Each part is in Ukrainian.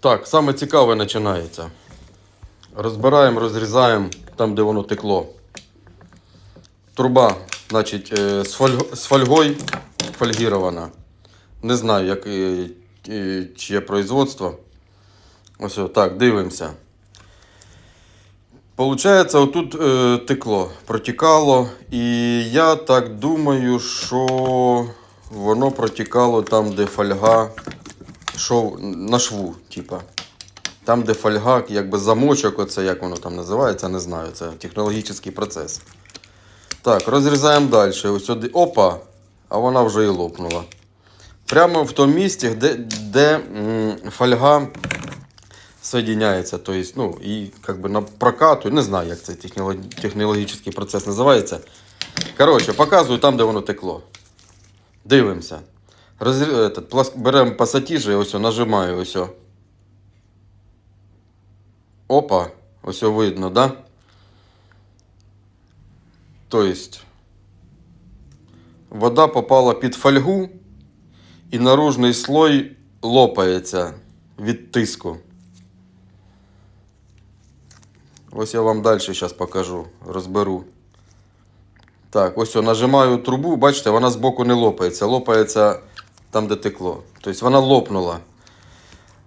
Так, саме цікаве починається. Розбираємо, розрізаємо там, де воно текло. Труба, значить, е, з, фольг... з фольгою фольгірована. Не знаю, як, е, е, чиє производство. Ось так, дивимося. Получається, отут е, текло, протікало. І я так думаю, що воно протікало там, де фольга шов на шву, типа. Там, де фольга, якби замочок, оце як воно там називається, не знаю. Це технологічний процес. Так, розрізаємо далі. Ось сюди. Опа! А вона вже і лопнула. Прямо в тому місці, де, де фольга соєдиняється. Тобто, ну, і как би на прокату, не знаю, як цей технологічний процес називається. Коротше, показую там, де воно текло. Дивимося. Роз... Этот, плас... Беремо пасатіжі, ось нажимаю, ось. Опа, ось о видно, да? Тобто, вода попала під фольгу, і наружний слой лопається від тиску. Ось я вам далі зараз покажу, розберу. Так, ось я нажимаю трубу, бачите, вона збоку не лопається, лопається там, де текло. Тобто вона лопнула.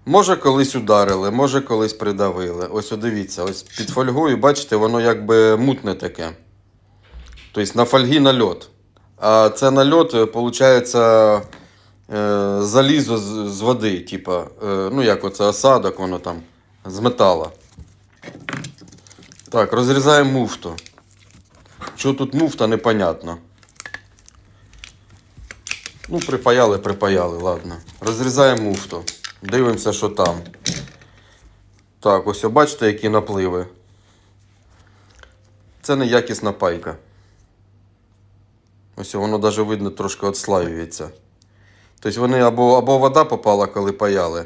Може колись ударили, може колись придавили. Ось дивіться, ось під фольгою, бачите, воно якби мутне таке. Тобто на фольгі нальот. А це нальот, виходить, залізо з, води, типа, е, ну як оце осадок, воно там, з метала. Так, розрізаємо муфту. Що тут муфта, непонятно. Ну, припаяли, припаяли, ладно. Розрізаємо муфту. Дивимося, що там. Так, ось бачите, які напливи. Це неякісна пайка. Ось воно навіть видно трошки отслаюється. Тобто вони або, або вода попала, коли паяли,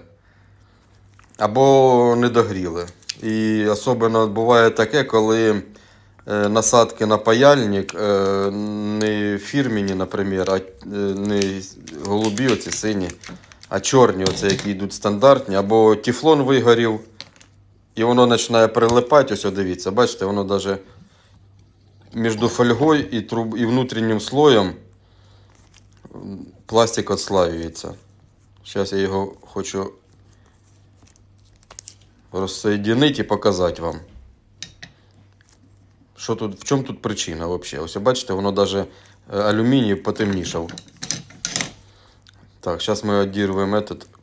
або не догріли. І особливо буває таке, коли насадки на паяльник е, не фірміні, наприклад, а е, не голубі, оці сині, а чорні, оце, які йдуть стандартні, або тефлон вигорів, і воно починає прилипати. Ось, дивіться, бачите, воно навіть між фольгою і, труб, і внутрішнім слоєм пластик отслаюється. Зараз я його хочу розсоєдинити і показати вам. Що тут, в чому тут причина взагалі? Ось бачите, воно навіть алюміній потемнішав. Так, зараз ми відірвемо этот